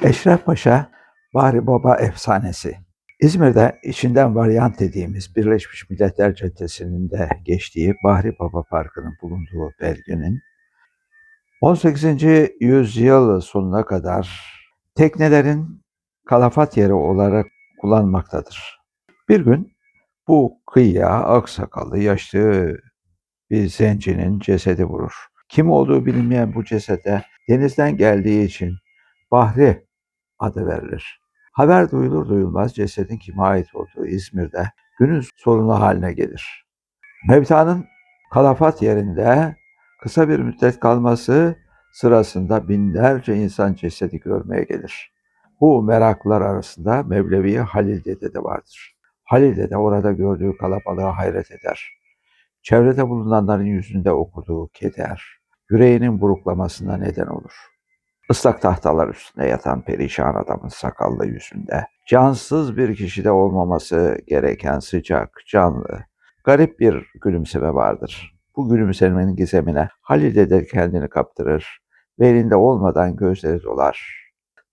Eşref Paşa, Bahri Baba efsanesi. İzmir'de içinden varyant dediğimiz Birleşmiş Milletler Caddesi'nin de geçtiği Bahri Baba Parkı'nın bulunduğu belgenin 18. yüzyıl sonuna kadar teknelerin kalafat yeri olarak kullanmaktadır. Bir gün bu kıyıya aksakallı yaşlı bir zencinin cesedi vurur. Kim olduğu bilinmeyen bu cesede denizden geldiği için Bahri adı verilir. Haber duyulur duyulmaz cesedin kime ait olduğu İzmir'de günün sorunu haline gelir. Mevtanın kalafat yerinde kısa bir müddet kalması sırasında binlerce insan cesedi görmeye gelir. Bu meraklılar arasında Mevlevi Halil Dede de vardır. Halil Dede orada gördüğü kalabalığa hayret eder. Çevrede bulunanların yüzünde okuduğu keder, yüreğinin buruklamasına neden olur. Islak tahtalar üstünde yatan perişan adamın sakallı yüzünde, cansız bir kişide olmaması gereken sıcak, canlı, garip bir gülümseme vardır. Bu gülümsemenin gizemine Halil de kendini kaptırır ve elinde olmadan gözleri dolar.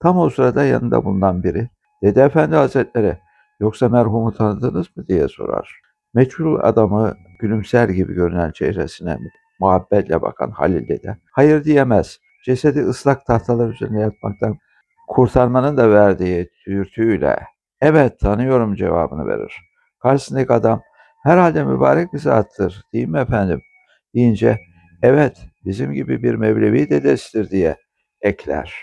Tam o sırada yanında bulunan biri, Dede Efendi Hazretleri, yoksa merhumu tanıdınız mı diye sorar. Meçhul adamı gülümser gibi görünen çehresine muhabbetle bakan Halil Dede, hayır diyemez, cesedi ıslak tahtalar üzerine yatmaktan kurtarmanın da verdiği dürtüyle evet tanıyorum cevabını verir. Karşısındaki adam herhalde mübarek bir zattır değil mi efendim deyince evet bizim gibi bir Mevlevi dedesidir diye ekler.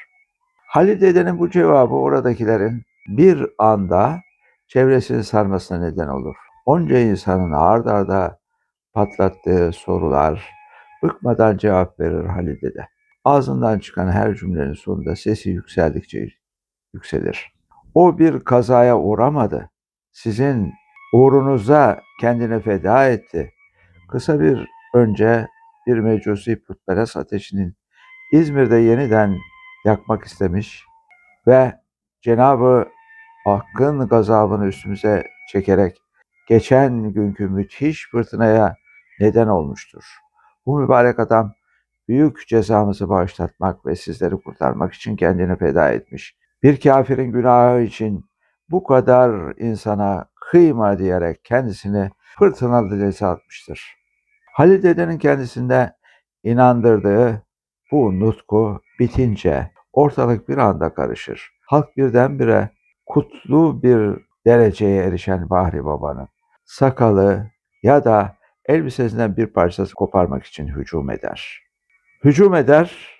Halil dedenin bu cevabı oradakilerin bir anda çevresini sarmasına neden olur. Onca insanın ard arda patlattığı sorular bıkmadan cevap verir Halil dede. Ağzından çıkan her cümlenin sonunda sesi yükseldikçe yükselir. O bir kazaya uğramadı. Sizin uğrunuza kendini feda etti. Kısa bir önce bir mecusi putperest ateşinin İzmir'de yeniden yakmak istemiş ve Cenabı Hakk'ın gazabını üstümüze çekerek geçen günkü müthiş fırtınaya neden olmuştur. Bu mübarek adam büyük cezamızı bağışlatmak ve sizleri kurtarmak için kendini feda etmiş. Bir kafirin günahı için bu kadar insana kıyma diyerek kendisini fırtınalı denize atmıştır. Halil dedenin kendisinde inandırdığı bu nutku bitince ortalık bir anda karışır. Halk birdenbire kutlu bir dereceye erişen Bahri Baba'nın sakalı ya da elbisesinden bir parçası koparmak için hücum eder. Hücum eder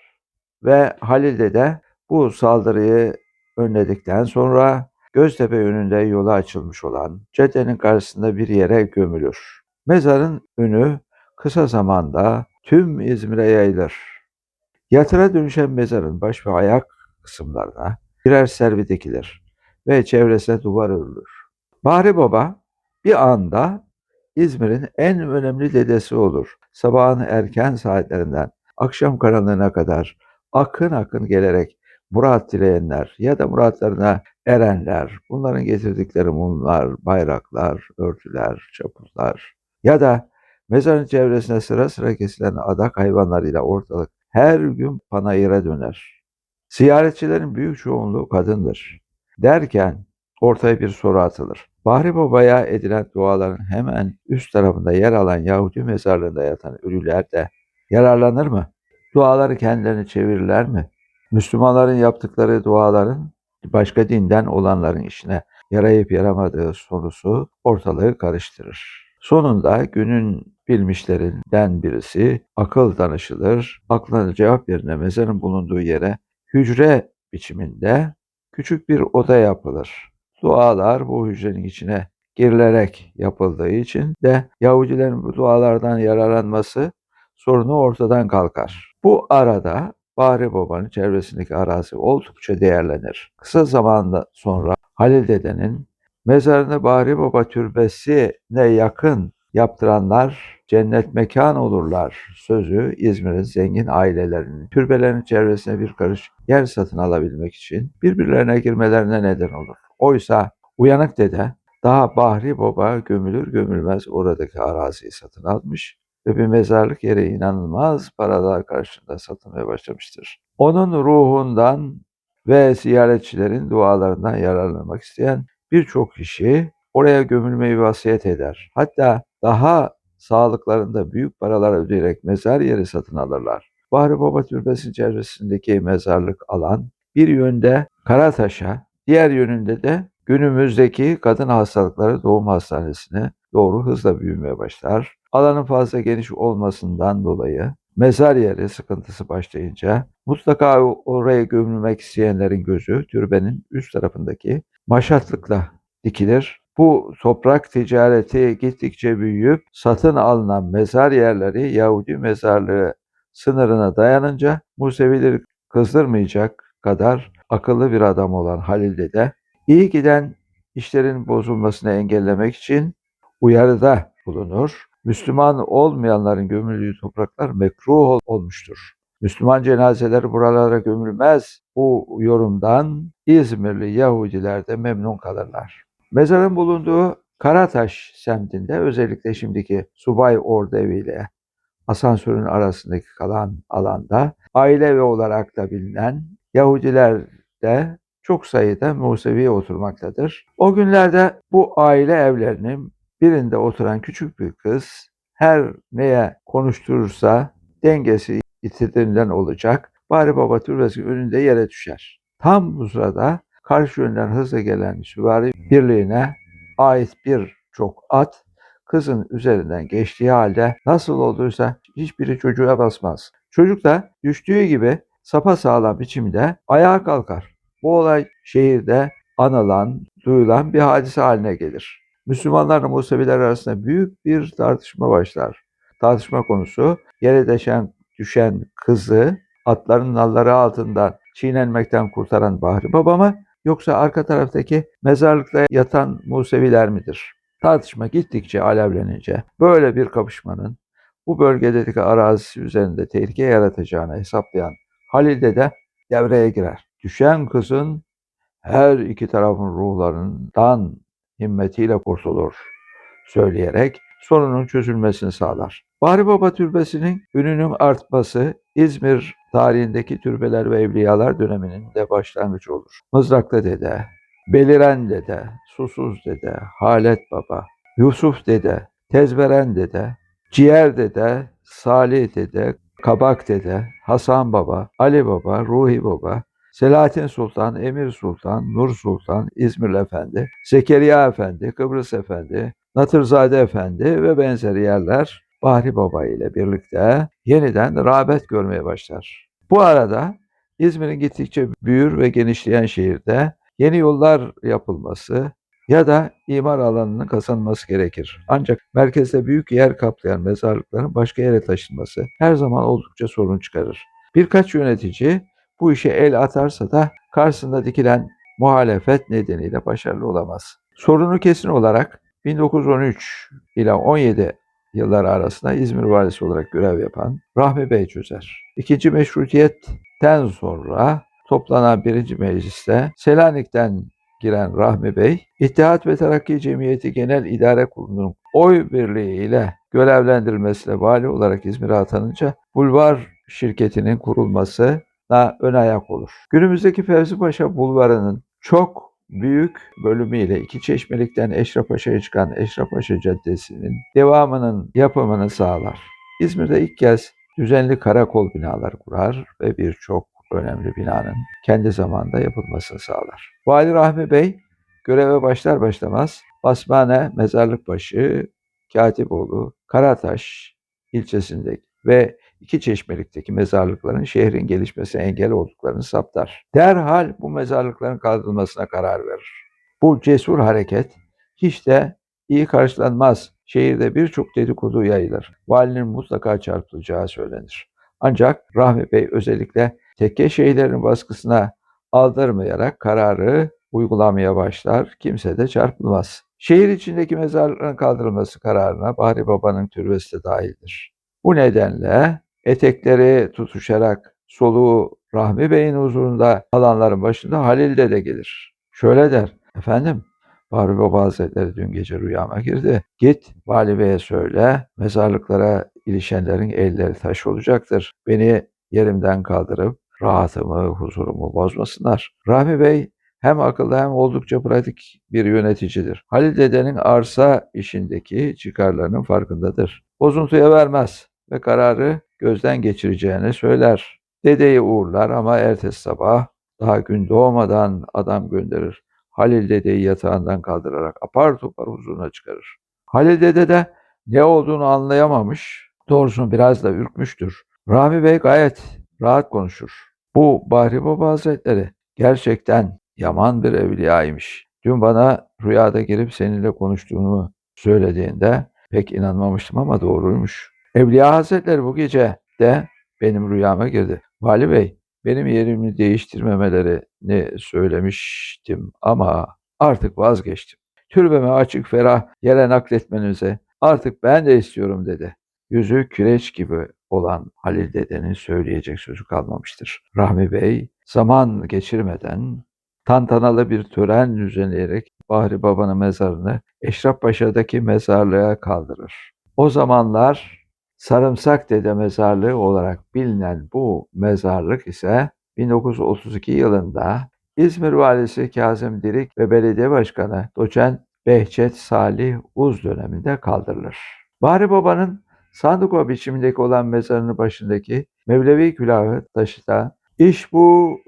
ve Halil Dede bu saldırıyı önledikten sonra Göztepe yönünde yola açılmış olan caddenin karşısında bir yere gömülür. Mezarın ünü kısa zamanda tüm İzmir'e yayılır. Yatıra dönüşen mezarın baş ve ayak kısımlarına birer servi dikilir ve çevresine duvar örülür. Bahri Baba bir anda İzmir'in en önemli dedesi olur. Sabahın erken saatlerinden akşam karanlığına kadar akın akın gelerek murat dileyenler ya da muratlarına erenler, bunların getirdikleri mumlar, bayraklar, örtüler, çapuzlar ya da mezarın çevresine sıra sıra kesilen adak hayvanlarıyla ortalık her gün panayıra döner. Ziyaretçilerin büyük çoğunluğu kadındır. Derken ortaya bir soru atılır. Bahri Baba'ya edilen duaların hemen üst tarafında yer alan Yahudi mezarlığında yatan ölüler de yararlanır mı? Duaları kendilerini çevirirler mi? Müslümanların yaptıkları duaların başka dinden olanların işine yarayıp yaramadığı sorusu ortalığı karıştırır. Sonunda günün bilmişlerinden birisi akıl danışılır, aklına cevap yerine mezarın bulunduğu yere hücre biçiminde küçük bir oda yapılır. Dualar bu hücrenin içine girilerek yapıldığı için de Yahudilerin bu dualardan yararlanması sorunu ortadan kalkar. Bu arada Bahri Baba'nın çevresindeki arazi oldukça değerlenir. Kısa zamanda sonra Halil Dede'nin mezarını Bahri Baba türbesine yakın yaptıranlar cennet mekan olurlar sözü İzmir'in zengin ailelerinin türbelerin çevresine bir karış yer satın alabilmek için birbirlerine girmelerine neden olur. Oysa uyanık dede daha Bahri Baba gömülür gömülmez oradaki araziyi satın almış ve bir mezarlık yeri inanılmaz paralar karşılığında satılmaya başlamıştır. Onun ruhundan ve ziyaretçilerin dualarından yararlanmak isteyen birçok kişi oraya gömülmeyi vasiyet eder. Hatta daha sağlıklarında büyük paralar ödeyerek mezar yeri satın alırlar. Bahri Baba Türbesi çevresindeki mezarlık alan bir yönde Karataş'a, diğer yönünde de günümüzdeki kadın hastalıkları doğum hastanesine doğru hızla büyümeye başlar. Alanın fazla geniş olmasından dolayı mezar yeri sıkıntısı başlayınca mutlaka oraya gömülmek isteyenlerin gözü türbenin üst tarafındaki maşatlıkla dikilir. Bu toprak ticareti gittikçe büyüyüp satın alınan mezar yerleri Yahudi mezarlığı sınırına dayanınca Musevileri kızdırmayacak kadar akıllı bir adam olan Halil Dede, iyi giden işlerin bozulmasını engellemek için uyarıda bulunur. Müslüman olmayanların gömüldüğü topraklar mekruh olmuştur. Müslüman cenazeler buralara gömülmez. Bu yorumdan İzmirli Yahudiler de memnun kalırlar. Mezarın bulunduğu Karataş semtinde özellikle şimdiki Subay Ordevi ile asansörün arasındaki kalan alanda aile ve olarak da bilinen Yahudiler de çok sayıda Musevi oturmaktadır. O günlerde bu aile evlerinin birinde oturan küçük bir kız her neye konuşturursa dengesi yitirdiğinden olacak. Bari Baba türbesi önünde yere düşer. Tam bu sırada karşı yönden hızla gelen süvari birliğine ait bir çok at kızın üzerinden geçtiği halde nasıl olduysa hiçbiri çocuğa basmaz. Çocuk da düştüğü gibi sapa sağlam biçimde ayağa kalkar. Bu olay şehirde anılan, duyulan bir hadise haline gelir. Müslümanlarla Museviler arasında büyük bir tartışma başlar. Tartışma konusu yere düşen, düşen kızı atların nalları altından çiğnenmekten kurtaran Bahri Baba mı yoksa arka taraftaki mezarlıkta yatan Museviler midir? Tartışma gittikçe alevlenince böyle bir kapışmanın bu bölgedeki arazisi üzerinde tehlike yaratacağını hesaplayan Halil de devreye girer. Düşen kızın her iki tarafın ruhlarından himmetiyle kurtulur söyleyerek sorunun çözülmesini sağlar. Bahri Baba Türbesi'nin ününün artması İzmir tarihindeki türbeler ve evliyalar döneminin de başlangıcı olur. Mızraklı Dede, Beliren Dede, Susuz Dede, Halet Baba, Yusuf Dede, Tezveren Dede, Ciğer Dede, Salih Dede, Kabak Dede, Hasan Baba, Ali Baba, Ruhi Baba, Selahattin Sultan, Emir Sultan, Nur Sultan, İzmir Efendi, Zekeriya Efendi, Kıbrıs Efendi, Natırzade Efendi ve benzeri yerler Bahri Baba ile birlikte yeniden rağbet görmeye başlar. Bu arada İzmir'in gittikçe büyür ve genişleyen şehirde yeni yollar yapılması ya da imar alanının kazanması gerekir. Ancak merkezde büyük yer kaplayan mezarlıkların başka yere taşınması her zaman oldukça sorun çıkarır. Birkaç yönetici bu işe el atarsa da karşısında dikilen muhalefet nedeniyle başarılı olamaz. Sorunu kesin olarak 1913 ile 17 yılları arasında İzmir valisi olarak görev yapan Rahmi Bey çözer. İkinci meşrutiyetten sonra toplanan birinci mecliste Selanik'ten giren Rahmi Bey, İttihat ve Terakki Cemiyeti Genel İdare Kurulu'nun oy birliği ile görevlendirilmesiyle vali olarak İzmir'e atanınca Bulvar şirketinin kurulması da ön ayak olur. Günümüzdeki Fevzi Paşa Bulvarı'nın çok büyük bölümüyle iki çeşmelikten Eşrefpaşa'ya çıkan Eşrefpaşa Caddesi'nin devamının yapımını sağlar. İzmir'de ilk kez düzenli karakol binaları kurar ve birçok önemli binanın kendi zamanında yapılmasını sağlar. Vali Rahmi Bey göreve başlar başlamaz Basmane, Mezarlıkbaşı, Katipoğlu, Karataş ilçesindeki ve iki çeşmelikteki mezarlıkların şehrin gelişmesine engel olduklarını saptar. Derhal bu mezarlıkların kaldırılmasına karar verir. Bu cesur hareket hiç de iyi karşılanmaz. Şehirde birçok dedikodu yayılır. Valinin mutlaka çarpılacağı söylenir. Ancak Rahmi Bey özellikle tekke şeylerin baskısına aldırmayarak kararı uygulamaya başlar. Kimse de çarpılmaz. Şehir içindeki mezarların kaldırılması kararına Bahri Baba'nın türbesi de dahildir. Bu nedenle etekleri tutuşarak soluğu Rahmi Bey'in huzurunda alanların başında Halil de gelir. Şöyle der, efendim Bahri Baba Hazretleri dün gece rüyama girdi. Git Vali Bey'e söyle, mezarlıklara ilişenlerin elleri taş olacaktır. Beni yerimden kaldırıp rahatımı, huzurumu bozmasınlar. Rahmi Bey hem akıllı hem oldukça pratik bir yöneticidir. Halil dedenin arsa işindeki çıkarlarının farkındadır. Bozuntuya vermez ve kararı gözden geçireceğini söyler. Dedeyi uğurlar ama ertesi sabah daha gün doğmadan adam gönderir. Halil dedeyi yatağından kaldırarak apar topar huzuruna çıkarır. Halil dede de ne olduğunu anlayamamış, doğrusunu biraz da ürkmüştür. Rami Bey gayet rahat konuşur. Bu Bahri Baba Hazretleri gerçekten yaman bir evliyaymış. Dün bana rüyada gelip seninle konuştuğunu söylediğinde pek inanmamıştım ama doğruymuş. Evliya Hazretleri bu gece de benim rüyama girdi. Vali Bey benim yerimi değiştirmemelerini söylemiştim ama artık vazgeçtim. Türbeme açık ferah yere nakletmenize artık ben de istiyorum dedi. Yüzü kireç gibi olan Halil dedenin söyleyecek sözü kalmamıştır. Rahmi Bey zaman geçirmeden tantanalı bir tören düzenleyerek Bahri Baba'nın mezarını Eşref Paşa'daki mezarlığa kaldırır. O zamanlar Sarımsak Dede Mezarlığı olarak bilinen bu mezarlık ise 1932 yılında İzmir Valisi Kazım Dirik ve Belediye Başkanı Doçent Behçet Salih Uz döneminde kaldırılır. Bahri Baba'nın Sandıkova biçimindeki olan mezarının başındaki Mevlevi külahı taşı da iş bu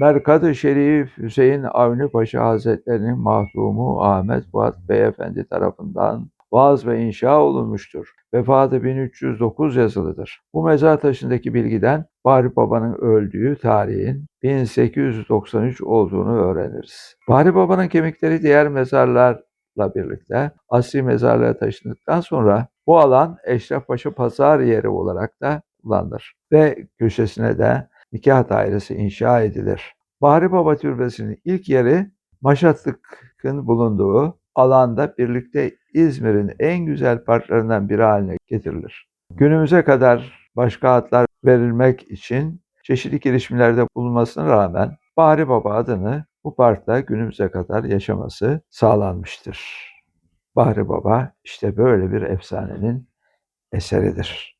Merkad-ı Şerif Hüseyin Avni Paşa Hazretlerinin mahdumu Ahmet Fuat Beyefendi tarafından vaaz ve inşa olunmuştur. Vefatı 1309 yazılıdır. Bu mezar taşındaki bilgiden Bahri Baba'nın öldüğü tarihin 1893 olduğunu öğreniriz. Bahri Baba'nın kemikleri diğer mezarlarla birlikte asli mezarlığa taşındıktan sonra bu alan Eşref Paşa pazar yeri olarak da kullanılır ve köşesine de nikah dairesi inşa edilir. Bahri Baba Türbesi'nin ilk yeri Maşatlık'ın bulunduğu alanda birlikte İzmir'in en güzel parklarından biri haline getirilir. Günümüze kadar başka adlar verilmek için çeşitli girişimlerde bulunmasına rağmen Bahri Baba adını bu parkta günümüze kadar yaşaması sağlanmıştır. Bahri Baba işte böyle bir efsanenin eseridir.